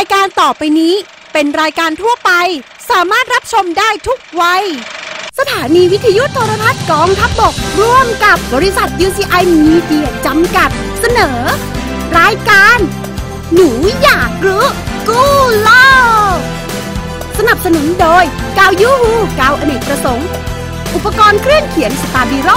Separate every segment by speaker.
Speaker 1: ายการต่อไปนี้เป็นรายการทั่วไป สามารถรับชมได้ทุกวัย สถานีวิทยุโทรทัศน์กองทัพบก ร่วมกับบริษัท UCI Media จำกัด เสนอ รายการ หนูอยากรู้กู้โลกสนับสนุนโดยกาวยูฮูกาวอเนกประสงค์ อุปกรณ์เครื่องเขียนสตาบิโร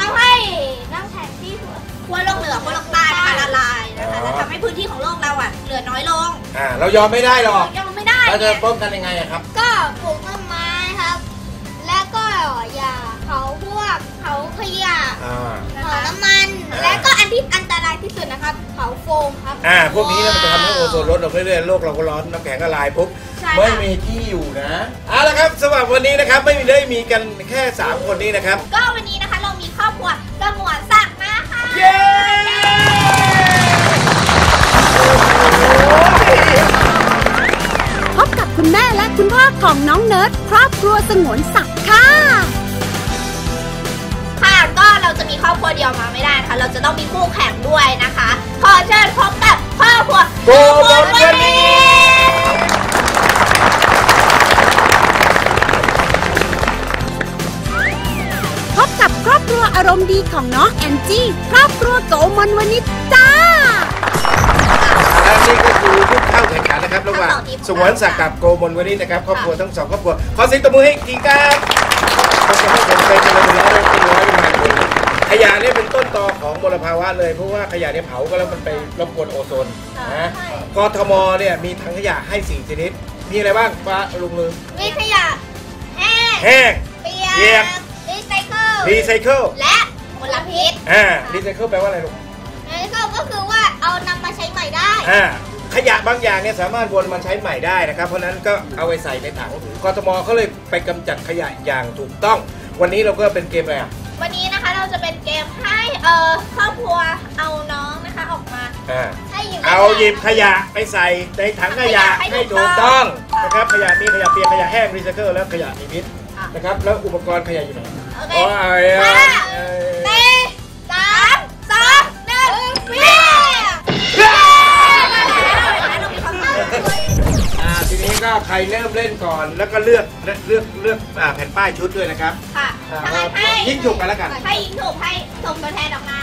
Speaker 2: ทำให้น้ำแข็งที่ขั้วโลกเหนือขั้วโลกใต้นะคะละลายนะคะและทำให้พื้นที่ของโลกเราอะเหลือน้อยลง
Speaker 3: อ่าเรายอมไม่ได้หรอก
Speaker 2: ยังไม่ได้
Speaker 3: เราจะ
Speaker 2: เนี่ย
Speaker 3: ป้องกันยังไงอะครับ
Speaker 4: ก็ปลูกต้นไม้ครับ แล้วก็อย่าเผาพวกเผาขยะ
Speaker 3: อ่า
Speaker 2: นะ
Speaker 4: เผา
Speaker 2: คะ
Speaker 4: น้ำมัน
Speaker 3: อ่า
Speaker 4: และก็อันที่อันตรายที่สุดนะครับเผาโฟมครับ
Speaker 3: อ่าพวกนี้เนี่ยมันจะทำให้โอโซนลดลงเรื่อยๆโลกเราก็ร้อนน้ำแข็งละลายปุ๊บ
Speaker 2: ใช่
Speaker 3: ไม่
Speaker 2: ค่ะ
Speaker 3: มีที่อยู่นะเอาละครับสำหรับวันนี้นะครับไม่ได้มีกันแค่ 3 คนนี้นะครับ
Speaker 2: ก็วันนี้นะคะ เรามีครอบครัวสงวนศักดิ์นะคะ
Speaker 3: เย้
Speaker 1: พบกับคุณแม่และคุณพ่อของน้องเนิร์ดครอบครัวสงวนศักดิ์ค่ะ
Speaker 2: ค่ะก็เราจะมีครอบครัวเดียวมาไม่ได้นะคะเราจะต้องมีคู่แข่งด้วยนะคะ ขอเชิญพบกับครอบครัว
Speaker 3: โกบนวันนี้
Speaker 1: วอารมณ์ดีของน้องแอนจี้ครอบครัวโกมลวนิจจ้า
Speaker 3: และนี่ก็คือผู้เข้าแข่งขันนะครับระหว่างสงวนศักดิ์กับโกมลวันนี้นะครับครอบครัวทั้งสองครอบครัวขอเสียงตบมือให้อีกทีครับผมจะให้ผมเป็นกันเลยแล้วเป็นร้อยเป็นพันคนขยะเนี่ยเป็นต้นตอของมลภาวะเลยเพราะว่าขยะเนี่ยเผาก็แล้วมันไปรบกวนโอโซนนะกทมเนี่ยมีถังขยะให้สี่ชนิดมีอะไรบ้างฟ้าลุงลือ
Speaker 4: วิทยาแห้ง
Speaker 3: แห้ง
Speaker 4: เปี
Speaker 3: เปีย
Speaker 4: ย
Speaker 3: ก
Speaker 4: ก รีไซเคิล
Speaker 3: รีไซเคิล
Speaker 2: และมลพิษ
Speaker 3: อ่ารีไซเคิลแปลว่าอะไรลูก
Speaker 4: รีไซเคิลก็คือว่าเอานำมาใช้ใหม่ได้
Speaker 3: อ่าขยะบางอย่างเนี่ยสามารถวนมาใช้ใหม่ได้นะครับ เพราะฉะนั้นก็เอาไปใส่ในถังกทมก็เลยไปกำจัดขยะอย่างถูกต้อง วันนี้เราก็เป็นเกมอะไรอะ
Speaker 2: วันนี้นะคะเราจะเป็นเกมให้เอ่อครอบครัวเอาน้องนะคะออกมา
Speaker 3: อ่า
Speaker 4: ให้หยิบ
Speaker 3: เอาหยิบขยะไปใส่ในถังขยะ
Speaker 2: ให้
Speaker 3: ให้
Speaker 2: ถู
Speaker 3: ถู
Speaker 2: ก
Speaker 3: ก
Speaker 2: ต้
Speaker 3: ต้
Speaker 2: อ
Speaker 3: องงนะครับขยะมีขยะเปียกขยะแห้งรีไซเคิลแล้วขยะมีพิษ
Speaker 2: ค่ะ
Speaker 3: นะครับแล้วอุปกรณ์ขยะอยู่ไหน
Speaker 2: โอเค
Speaker 3: อ๋อเอาไอ้
Speaker 2: ห้า
Speaker 3: เอ้ย
Speaker 2: สี่สามสองหนึ่งวิ่ง
Speaker 3: อ่าทีนี้ก็ใครเริ่มเล่นก่อนแล้วก็เลือกเลือกเลือกเลือกอ่าแผ่นป้ายชุดด้วยนะครับ
Speaker 2: ค่ะ
Speaker 3: อ่า
Speaker 2: ทำไมให้
Speaker 3: ยิ่งฉุกกันแล้วกัน
Speaker 2: ให้ยิงถูกให้ส่งตัวแทนออกมา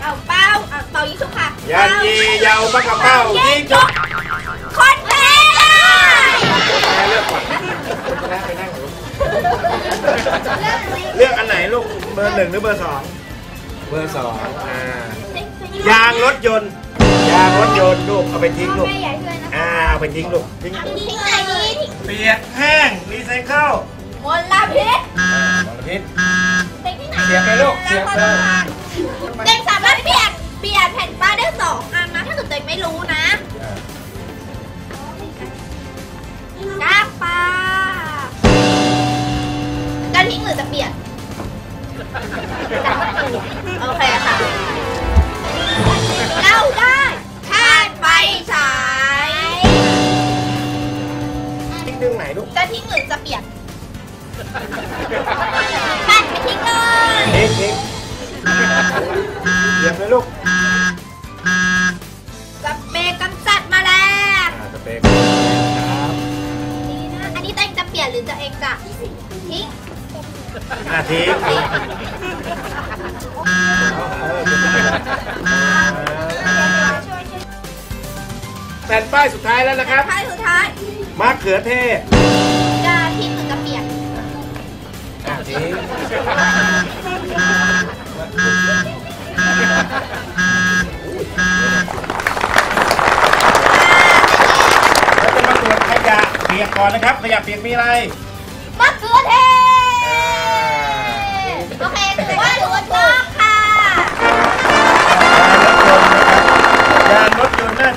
Speaker 2: เอาเป้าเอาเป่ายิงฉุกค่ะ
Speaker 3: ยันยียาวปากระเป้ายิงฉุก
Speaker 2: คนแพ้
Speaker 3: แพ้เลือกก่อนไปนั่งกับลูก เลือกอันไหนลูกเบอร์หนึ่งหรือเบอร์สองเบอร์สองอ่ายางรถยนต์ยางรถยนต์ลูกเอาไปทิ้งลูก
Speaker 4: แม่ใหญ่ช่วยนะ
Speaker 3: อ่าเอาไปทิ้งลูกทิ้ง
Speaker 2: ทิ้งไหนดี
Speaker 3: เปียกแห้งรีไซเคิล
Speaker 2: มลพิษ
Speaker 3: มลพิษ
Speaker 2: ทิ้งที่ไหน
Speaker 3: เสียบไปลูกเสียบไป
Speaker 2: เด็กสามารถเปลี่ยนเปลี่ยนแผ่นป้ายได้สองอันนะถ้าเกิดตัวเองไม่รู้นะ
Speaker 3: อ่า
Speaker 2: กล้าปลา จะทิ้งหรือจะเปลี่ยน โอเคค่ะ เราได้ธาตุไฟฉาย
Speaker 3: ทิ้งตรงไหนลูก
Speaker 2: จะทิ้งหรือจะเปลี่ยนปัดไปทิ้งเลย
Speaker 3: ทิ้งทิ้งเสียบเลยลูก
Speaker 2: สเปรย์กำจัดแมาแล้
Speaker 3: อ่าสเปรย์ครับ
Speaker 2: อันนี้ตัวเองจะเปลี่ยนหรือจะเองจะทิ้ง
Speaker 3: อ่าทิ้งทิ้งแผ่นป้ายสุดท้ายแล้วนะครับ
Speaker 2: ท้ายสุดท้าย
Speaker 3: มะเขือเทศ
Speaker 2: จะทิ้งหรือจะเปลี่ยน
Speaker 3: อ่าทิ้งเราจะมาตรวจขยะเปียกก่อนนะครับ ขยะเปียกมีอะไร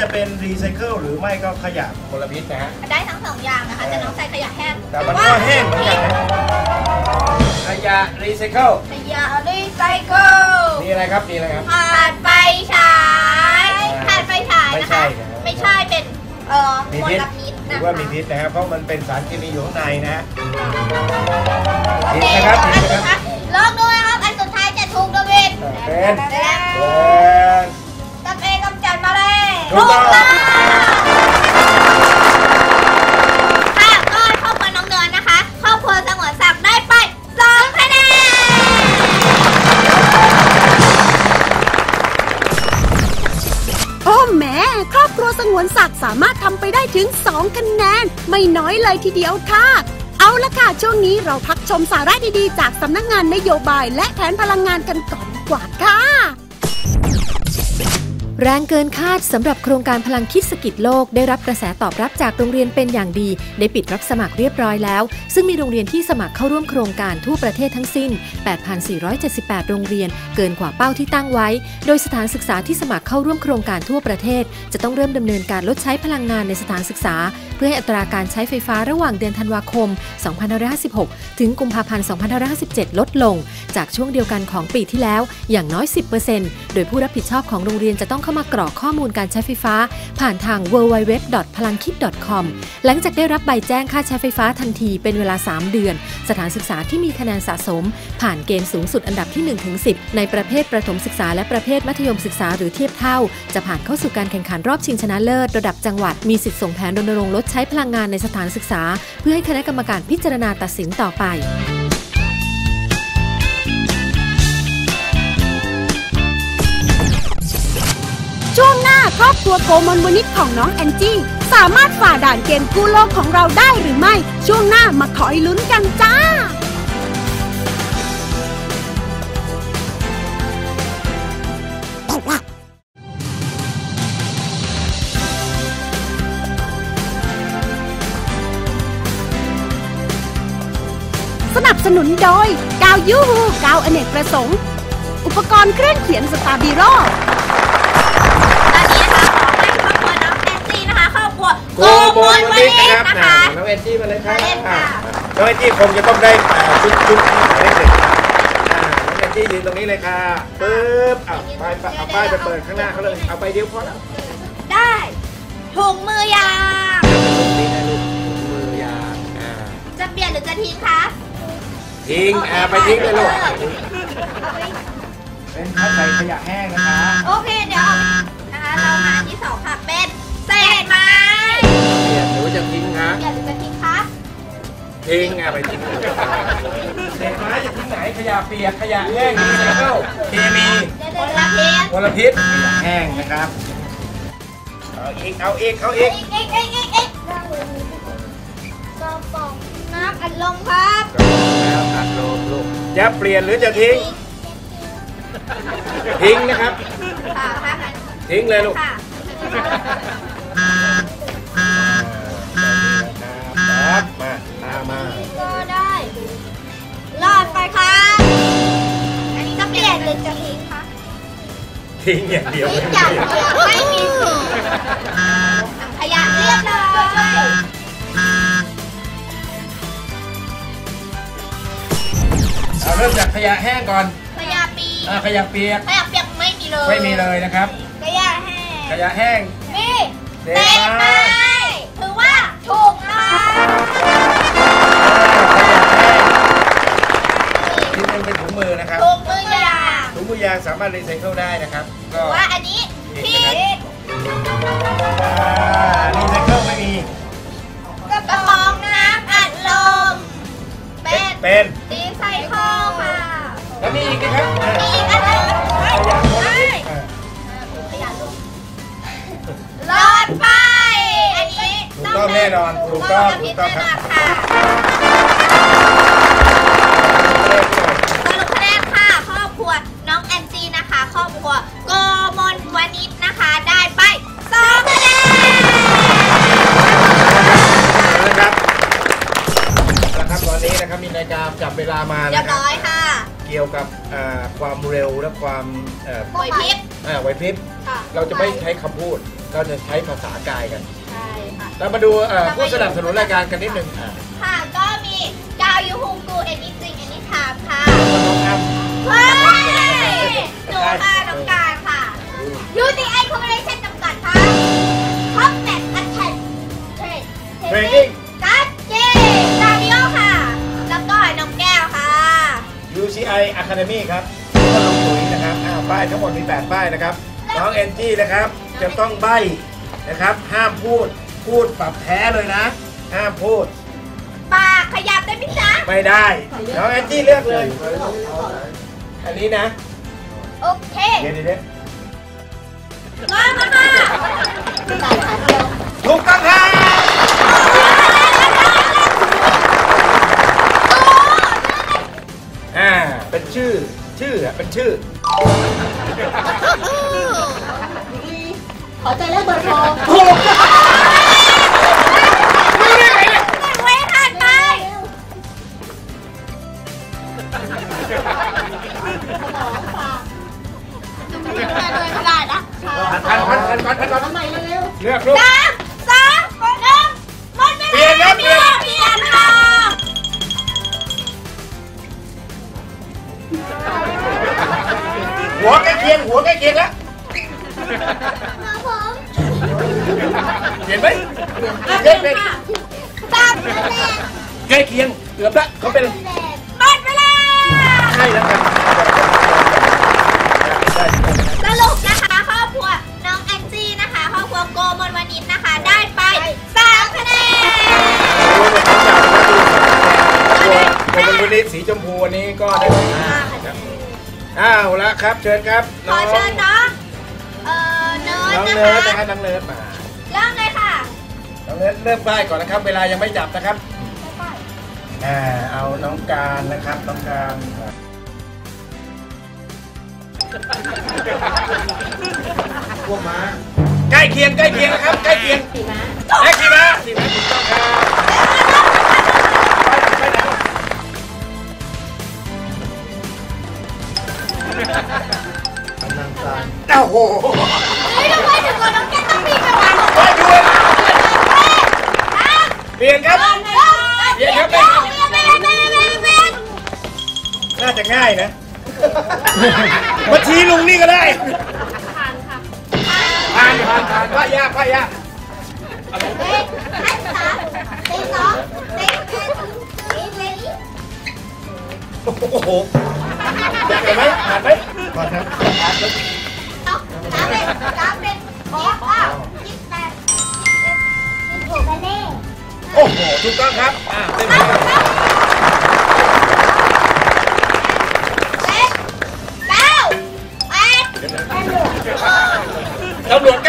Speaker 3: จะเป็นรีไซเคิลหรือไม่ก็ขยะมลพิษนะฮะ
Speaker 2: ได้ทั้งสองอย่างนะคะแต่น้องใส่ขยะแห้ง
Speaker 3: แต่มันก็แห้งเหมือนกันนะขยะรีไซเคิล
Speaker 2: ขยะรีไซเคิล
Speaker 3: มีอะไรครับมีอะไรครับ
Speaker 2: ถ่านไฟฉายถ่านไฟฉายนะคะ
Speaker 3: ไม่ใช่นะ
Speaker 2: ไม่ใช่เป็นเอ่อ
Speaker 3: มี
Speaker 2: ม
Speaker 3: พิษ
Speaker 2: ลพิษ
Speaker 3: หรื
Speaker 2: นะ
Speaker 3: อ
Speaker 2: คะ
Speaker 3: ว่ามีพิษนะครับเพราะมันเป็นสารเคมีอยู่ข้างในนะฮะ
Speaker 2: โอ
Speaker 3: ผิด
Speaker 2: เค
Speaker 3: นะครับ
Speaker 2: อั
Speaker 3: ผิ
Speaker 2: น
Speaker 3: ด
Speaker 2: สุ
Speaker 3: นะ
Speaker 2: ด
Speaker 3: ครั
Speaker 2: ท้าย
Speaker 3: บ
Speaker 2: ลองดูนะครับอันสุดท้ายจะถูกดวิด
Speaker 3: เป็น
Speaker 2: และ
Speaker 3: เป็น
Speaker 2: ก
Speaker 3: ถูกต้อง
Speaker 2: ค่ะก็ครอบครัวน้องเดินนะคะ ครอบครัวสงวนศักดิ์ได้ไปสองคะแนน
Speaker 1: โอ้แหม่ครอบครัวสงวนศักดิ์สามารถทำไปได้ถึง 2 คะแนน ไม่น้อยเลยทีเดียวค่ะ เอาละค่ะ ช่วงนี้เราพักชมสาระดีๆ จากสำนักงานนโยบายและแผนพลังงานกันก่อนดีกว่าค่ะ
Speaker 5: แรงเกินคาดสำหรับโครงการพลังคิดสกิจโลก ได้รับกระแสตอบรับจากโรงเรียนเป็นอย่างดี ได้ปิดรับสมัครเรียบร้อยแล้ว ซึ่งมีโรงเรียนที่สมัครเข้าร่วมโครงการทั่วประเทศทั้งสิ้น 8,478 โรงเรียน เกินกว่าเป้าที่ตั้งไว้ โดยสถานศึกษาที่สมัครเข้าร่วมโครงการทั่วประเทศ จะต้องเริ่มดำเนินการลดใช้พลังงานในสถานศึกษาเพื่อให้อัตราการใช้ไฟฟ้าระหว่างเดือนธันวาคม 2556 ถึงกุมภาพันธ์ 2557 ลดลง จากช่วงเดียวกันของปีที่แล้วอย่างน้อย 10%โดยผู้รับผิดชอบของโรงเรียนจะต้องเข้ามากรอกข้อมูลการใช้ไฟฟ้า ผ่านทาง www. พลังคิด .com หลังจากได้รับใบแจ้งค่าใช้ไฟฟ้าทันทีเป็นเวลา 3 เดือน สถานศึกษาที่มีคะแนนสะสม ผ่านเกณฑ์สูงสุดอันดับที่1-10 ในประเภทประถมศึกษาและประเภทมัธยมศึกษาหรือเทียบเท่า จะผ่านเข้าสู่การแข่งขันรอบชิงชนะเลิศระดับจังหวัดมีสิทธิส่งแผนรณรงค์ลดใช้พลังงานในสถานศึกษา เพื่อให้คณะกรรมการพิจารณาตัดสินต่อไป
Speaker 1: ช่วงหน้าครอบครัวโกมลวนิชของน้องแอนจี้สามารถฝ่าด่านเกมกู้โลกของเราได้หรือไม่ ช่วงหน้ามาคอยลุ้นกันจ้า สนับสนุนโดยกาวยูฮูกาวอเนกประสงค์ อุปกรณ์เครื่องเขียนสตาร์บีโร
Speaker 2: ตอนนี้นะคะขอให้ครอบครัวน้องแอนซี่นะคะครอบครัว
Speaker 3: โกโบนวันนี้นะครับ
Speaker 2: นะคะ
Speaker 3: น้องแอนจี้มาเลยครับ
Speaker 2: มาเล่นค่ะ
Speaker 3: น้องแอนจี้คงจะต้องได้อ่าชุดชุดหมายเลขหนึ่งอ่าน้องแอนจี้ยืนตรงนี้เลยค่ะปึ๊บอะไปไปเอาป้ายไปเปิดข้างหน้าเขาเลย เอาไปเดียวพอแล้ว
Speaker 2: ได้ถุงมือยาง
Speaker 3: ทิ้งอ่าไปทิ้งเลยลูก
Speaker 2: อาไป
Speaker 3: เป็นข้าวใส่ขยะแห้งนะคะ
Speaker 2: โอเคเดี๋ยวเอานะคะเรามาที่สองค่ะเป็นเศษไม้
Speaker 3: เปลี่ยนหรือว่าจะทิ้งคะ
Speaker 2: เปลี่ยนหรือจะทิ้งคะ
Speaker 3: ทิ้งอะไปทิ้งเศษไม้จะทิ้งไหนขยะเปียกขยะแห้งรีไซเคิลเคมี
Speaker 2: เดี๋ยวเดี๋ยวเดี๋ยว
Speaker 3: มลพิษขยะแห้งนะครับเอาอีกเอาอีกเอาอีก
Speaker 2: เอ็กเอ็กเอ็กเอ็ก
Speaker 4: กระป๋อง น้ำอัดลมครับ
Speaker 3: แล้วอัดลมลูกจะเปลี่ยนหรือจะทิ้ง ทิ้งนะครับ
Speaker 2: ค่ะค่ะค่ะ
Speaker 3: ทิ้งเลยลูก
Speaker 2: ค่ะ
Speaker 3: ครับมาตามมา
Speaker 4: ก็ได้รอดไปครับ
Speaker 2: อันนี้ก็
Speaker 4: เป
Speaker 2: เปลี่
Speaker 4: ลี่
Speaker 2: ย
Speaker 4: ย
Speaker 2: น
Speaker 4: น
Speaker 2: ห
Speaker 4: ห
Speaker 2: รื
Speaker 4: รืออจะทิ้งคะ
Speaker 3: ทิ้งอย่างเดียว
Speaker 2: ทิ้งอย่างเดียวไม่มีสิทธิ์ถังขยะเรียบร้อย
Speaker 3: เอาเริ่มจากขยะแห้งก่อน
Speaker 2: ขยะปี
Speaker 3: อ่าขยะเปียก
Speaker 2: ขยะเปียกไม่มีเลย
Speaker 3: ไม่มีเลยนะครับ
Speaker 2: ขยะแห้ง
Speaker 3: ขยะแห้ง
Speaker 2: มี
Speaker 3: เศ
Speaker 2: เศ
Speaker 3: ษ
Speaker 2: ษ
Speaker 3: ไม้
Speaker 2: ไม้ถือว่าถูกต้อง
Speaker 3: ขยะแห้งที่เป็นถุงมือนะครับ
Speaker 2: ถูกมือยาง
Speaker 3: ถุงมือยางสามารถรีไซเคิลได้นะครับ ก็
Speaker 2: ว่าอันนี้ ก็
Speaker 3: แน่นอนถูกต้องถู
Speaker 2: กต้องครับ ค่ะสรุปคะ
Speaker 3: แน
Speaker 2: นค่ะ
Speaker 3: ครอบครัว
Speaker 2: น้องแอนจีนะ
Speaker 3: คะ
Speaker 2: คร
Speaker 3: อบ
Speaker 2: ครัวโกมลวนิชนะ
Speaker 3: คะ ได้ไปสอง
Speaker 2: คะ
Speaker 3: แน
Speaker 2: น นะ
Speaker 3: ครับ
Speaker 2: นะครับตอนนี้นะครับมีนาฬิกาจับเวลามาเรียบร้อยค่ะเกี่
Speaker 3: ยวกับความเร็วและความเว
Speaker 2: ย
Speaker 3: พิษไวพริบเราจะไม่ใช้คำพูด เราจะใช้ภาษากายกัน
Speaker 2: ใช่ค่ะ
Speaker 3: เรามาดูเอ่อผู้สนับสนุนรายการกันนิดหนึ่งอ่า
Speaker 2: ค่ะ ก็มีกาวยูฮูกูเอนิจิงเอนิทามค่ะ
Speaker 3: แล้วก็น้องอ้ำ
Speaker 2: เฮ้ยหนูค่ะน้องการค่ะ UCI Corporation จำกัดค่ะ Top Net Attack Trade
Speaker 3: เทรนนิ่ง
Speaker 2: กัดเจซาบิโอค่ะ แล้วก็น้องแก้วค่ะ
Speaker 3: UCI Academy ครับแล้วก็ลงปุ๋ยนะครับอ้าวป้ายทั้งหมดมี 8 ป้ายนะครับ น้องแอนจี้นะครับ จะต้องใบ้นะครับ ห้ามพูด พูดปรับแพ้เลยนะ ห้ามพูด
Speaker 2: ปากขยับได้ไหมจ๊ะ
Speaker 3: ไม่ได้น้องแอนจี้เลือกเลย อันนี้นะ
Speaker 2: โอเค
Speaker 3: เดี๋ยวเดี๋ยวเดี๋ยว
Speaker 2: มามามา
Speaker 3: ถูกต้องครับอ่า เป็นชื่อ ชื่ออะเป็นชื่อ
Speaker 4: ขอใจแรกเบอร์โทร
Speaker 3: ถูก พันพันพันพันพันพัน
Speaker 4: ทำไมเร็ว
Speaker 3: เลือกลูก
Speaker 2: สามสองหนึ่งหมดเวลา
Speaker 3: เปลี่ยนครับเปลี่ยน
Speaker 2: เปลี่ยนค่ะ
Speaker 3: หัวใกล้เคียงหัวใกล้เคียงแล้ว
Speaker 4: มาผม
Speaker 3: เห็นไหม
Speaker 2: อะ
Speaker 3: เป
Speaker 2: เป
Speaker 3: ลี่
Speaker 2: ลี่
Speaker 3: ย
Speaker 2: ย
Speaker 3: น
Speaker 2: น
Speaker 3: เป็น
Speaker 2: ค่ะสามคะแนน
Speaker 3: ใกล้เคียงเกือบละเขาเป็น
Speaker 2: หมดเวลา
Speaker 3: ใช่แล้วครับ ตัวเป็นวันนี้สีชมพูวันนี้ก็ได้ไปห้าครับอ้าวแล้วครับเชิญครับ
Speaker 2: ขอเชิญน้องเอ่อเนิร์ด
Speaker 3: น้อง
Speaker 2: นะ
Speaker 3: เนิร์ดนะ
Speaker 2: คะ
Speaker 3: ครับน้องเนิร์ดมา
Speaker 2: เริ่มเลยค่ะ
Speaker 3: น้องเนิร์ดเริ่มป้ายก่อนนะครับ เวลายังไม่จับนะครับอ่าเอาน้องการนะครับน้องการพวกม้าใกล้เคียงใกล้เคียงนะครับใกล้เคียงสีม้าใกล้สีม้าสีม้าถูกต้องครับ อ้โห
Speaker 2: เฮ้ทำไมถึงคนน้องแก้ต้องมีจังหวะข
Speaker 3: องตัวเองด้วยเปลี่ยนครับ
Speaker 2: เปลี่ยนครับ
Speaker 3: น่าจะง่ายนะ มาชี้ลุงนี่ก็ได้ผ่านค่ะผ่านผ่านผ่านพายาพายาโอ้โหอยากเห็นไหมผ่านไหมผ่านครับ
Speaker 4: สามเป็นสามเป็นโอ้เก้ายี่สิบแปดยี่สิบหกคะแนน
Speaker 3: โอ้โหถูกต้องครับอ่าเต็มที่ครับ
Speaker 2: เจ็ดเก้าแปด
Speaker 3: ตำรวจ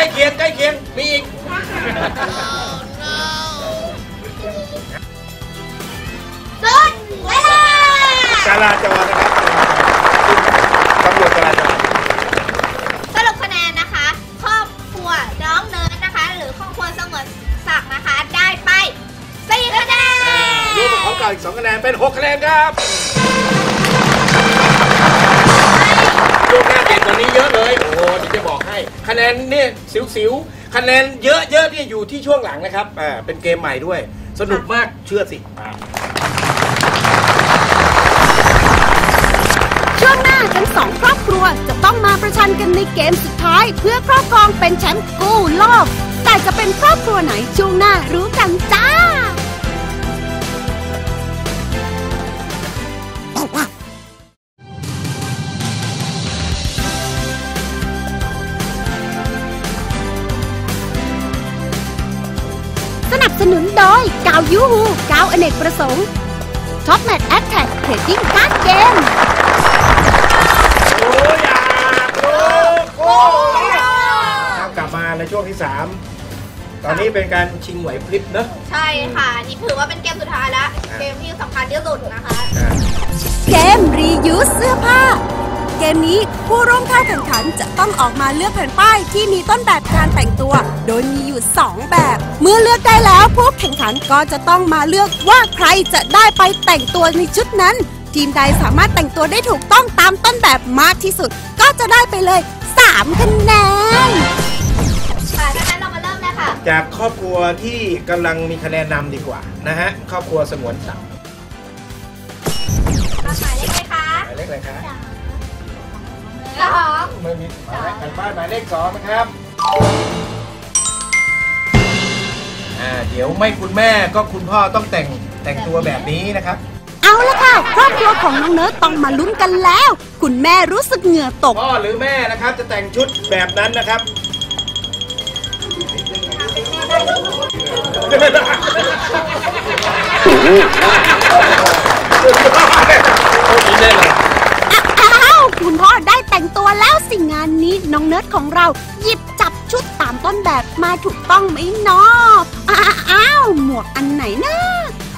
Speaker 3: เป็
Speaker 2: น
Speaker 3: 6คะแนนครับลูกหน้าเก่งกว่านี้เยอะเลย โอ้โหเดี๋ยวจะบอกให้ คะแนนเนี่ยสิวๆ คะแนนเยอะๆเนี่ยอยู่ที่ช่วงหลังนะครับ อ่า เป็นเกมใหม่ด้วย สนุกมากเชื่อสิอ่า
Speaker 1: ช่วงหน้าทั้งสองครอบครัวจะต้องมาประชันกันในเกมสุดท้าย เพื่อครอบครองเป็นแชมป์กู้โลก แต่จะเป็นครอบครัวไหนช่วงหน้ารู้กันจ้า อเนกประสงค์ช็อปแมทแอคแท็กเทรดดิ้งการ์ดเกม
Speaker 3: โอ้ยากรู้โอ้ยกลับมาในช่วงที่ 3 ตอนนี้เป็นการชิงไหวพริบเนอะ
Speaker 2: ใช่ค่ะ นี่ถือว่าเป็นเกมสุดท้ายล้วเกมที่สำคัญที่สุดนะคะ
Speaker 1: เกมรียูสเสื้อผ้า เกมนี้ผู้ร่วมเข้าแข่งขันจะต้องออกมาเลือกแผ่นป้ายที่มีต้นแบบการแต่งตัว โดยมีอยู่ 2 แบบ เมื่อเลือกได้แล้วผู้แข่งขันก็จะต้องมาเลือกว่าใครจะได้ไปแต่งตัวในชุดนั้น ทีมใดสามารถแต่งตัวได้ถูกต้องตามต้นแบบมากที่สุด ก็จะได้ไปเลย 3 คะแนน
Speaker 2: ค่ะดังนั้นเรามาเริ่มเลยค่ะ
Speaker 3: จากครอบครัวที่กำลังมีคะแนนนำดีกว่านะฮะครอบครัวสงวนศักดิ์
Speaker 2: มาหมายเลขไหมคะ
Speaker 3: หมายเลขอะไรครับ
Speaker 2: สอง
Speaker 3: ไม่มีหมายเลขกันบ้านหมายเลขสองนะครับ อ่าเดี๋ยวไม่คุณแม่ก็คุณพ่อต้องแต่งแต่งตัวแบบนี้นะครับ
Speaker 1: เอาละค่ะครอบครัวของน้องเนิร์ดต้องมาลุ้นกันแล้ว คุณแม่รู้สึกเหงื่อตก
Speaker 3: พ่อหรือแม่นะครับจะแต่งชุดแบบนั้นนะครับ
Speaker 1: อ้าวคุณพ่อได้ แต่งตัวแล้วสิงานนี้น้องเนิร์ดของเรา หยิบจับชุดตามต้นแบบมาถูกต้องไหมนาะอ้าวหมวกอันไหนนะ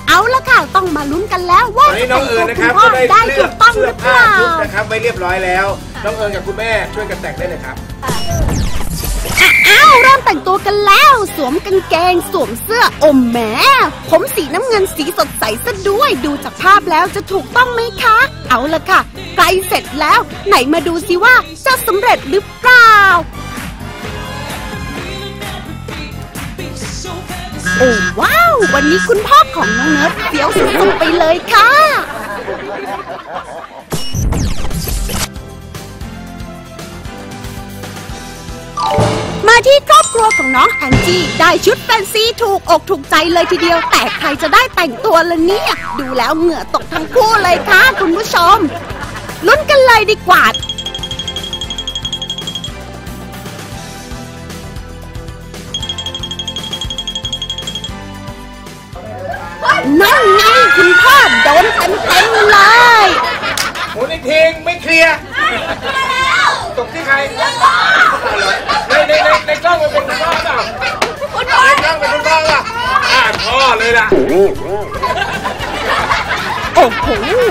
Speaker 1: เอาละค่ะต้องมาลุ้นกันแล้วว่า
Speaker 3: อนนี้
Speaker 1: จะ
Speaker 3: น้อง
Speaker 1: แต่ง
Speaker 3: เอิ
Speaker 1: ตั
Speaker 3: ญ
Speaker 1: ว
Speaker 3: นะ
Speaker 1: คุ
Speaker 3: ครับก็ได้
Speaker 1: ณพ่อได้ถู
Speaker 3: ก
Speaker 1: ต้องหรือเปล่า
Speaker 3: นะครับไว้เรียบร้อยแล้วน้องเอิญกับคุณแม่ช่วยกันแต่งได้เลยครับ
Speaker 1: อ้าวเริ่มแต่งตัวกันแล้ว สวมกางเกง สวมเสื้ออมแหมผมสีน้ำเงินสีสดใสซะด้วยดูจากภาพแล้วจะถูกต้องไหมคะ เอาละค่ะใกล้เสร็จแล้ว ไหนมาดูสิว่าจะสำเร็จหรือเปล่า โอ้ว้าว วันนี้คุณพ่อของน้องเนิร์ดเฟี้ยวสุดๆไปเลยค่ะ มาที่ครอบครัวของน้องแอนจี้ได้ชุดแฟนซีถูกอกถูกใจเลยทีเดียว แต่ใครจะได้แต่งตัวละเนี่ย ดูแล้วเหงื่อตกทั้งคู่เลยค่ะคุณผู้ชม ลุ้นกันเลยดีกว่านั่นไงคุณพ่อโดนเต็มๆเลย
Speaker 3: หมุนอีกทีไม่เคลียร์ ตกที่ใครในในในในกล้องมันเป็นคุณพ่อเปล่าในกล้องเป็นคุณพ่อเปล่าอ่าพ่อเลยล่ะ
Speaker 1: โอ้โห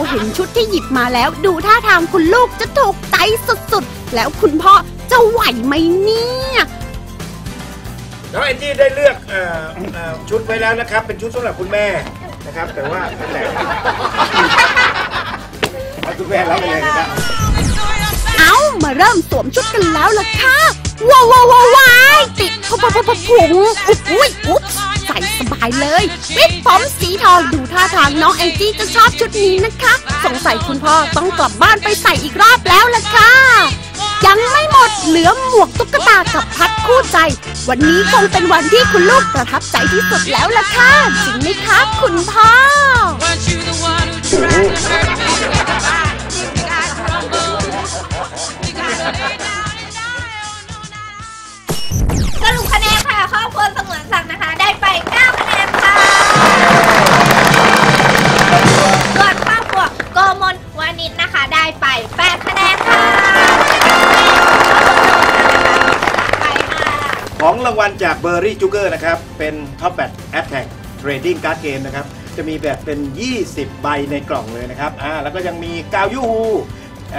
Speaker 1: เห็นชุดที่หยิบมาแล้ว ดูท่าทางคุณลูกจะถูกใจสุดๆ แล้วคุณพ่อจะไหวไหมเนี่ย
Speaker 3: น้องแอนจี้ได้เลือกเอ่อเอ่อชุดไว้แล้วนะครับ เป็นชุดสำหรับคุณแม่นะครับ แต่ว่าแต่เอาคุณแม่รับไปเลยนะครับ
Speaker 1: เอามาเริ่มสวมชุดกันแล้วล่ะค่ะว้าวว้าวว้าวว้ายติดพุบพุบพุบพุบพุงอุ๊ยอุ๊บใส่สบายเลยปิดผมสีทองดูท่าทางน้องแองจี้จะชอบชุดนี้นะคะ สงสัยคุณพ่อต้องกลับบ้านไปใส่อีกรอบแล้วล่ะค่ะยังไม่หมดเหลือหมวกตุ๊กตากับพัดคู่ใจ วันนี้คงเป็นวันที่คุณลูกประทับใจที่สุดแล้วล่ะค่ะจริงไหมคะคุณพ่อ
Speaker 2: รา
Speaker 3: งวัลจากเบอร์รี่จูเกอร์นะครับ เป็นท็อปแบทแอ t แท็กเทรดดิ้งการ์ดเกมนะครับ จะมีแบบเป็น 20 ใบในกล่องเลยนะครับอ่าแล้วก็ยังมีกาวยูฮู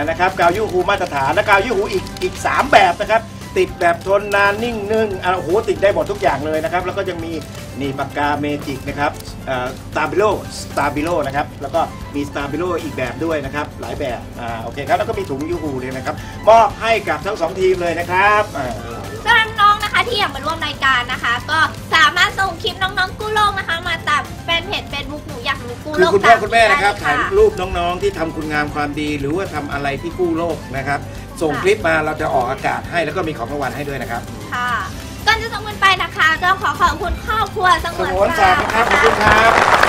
Speaker 3: นะครับกาวยูฮูมาตรฐานและกาวยูฮูอีกอีก 3 แบบนะครับ ติดแบบทนนานนิ่งนึ่งอ่าโอ้โหติดได้หมดทุกอย่างเลยนะครับ แล้วก็ยังมีนี่ปากกาเมจิกนะครับสตาร์บิโลสตาร์บิโลนะครับ แล้วก็มีสตาร์บิโลอีกแบบด้วยนะครับ หลายแบบ อ่า โอเคครับ แล้วก็มีถุงยูฮูเลยนะครับ มอบให้กับทั้งสองทีมเลยนะครับอ่า
Speaker 2: สำหรับ น้องนะคะที่อยากมาร่วมรายการนะคะ ก็สามารถส่งคลิปน้องๆกู้โลกนะคะ มาตามแฟนเพจเฟซบุ๊กหนูอยากรู้กู้
Speaker 3: คื
Speaker 2: โล
Speaker 3: อกคุณพ่อคุณแม่นะครับ
Speaker 2: ได้
Speaker 3: ถ่าย
Speaker 2: เลย
Speaker 3: รูปน้องๆที่ทำคุณงามความดี หรือว่าทำอะไรที่กู้โลกนะครับ ส่งคลิปมาเราจะออกอากาศให้แล้วก็มีของรางวัลให้ด้วยนะครับ
Speaker 2: ค่ะก่อนจะส่งกันไปนะคะก็ขอขอบคุณครอบครัวสง
Speaker 3: ส
Speaker 2: วน
Speaker 3: งวน
Speaker 2: ศั
Speaker 3: สาก
Speaker 2: ดิ์
Speaker 3: ดิ์นะครับขอบคุณครับ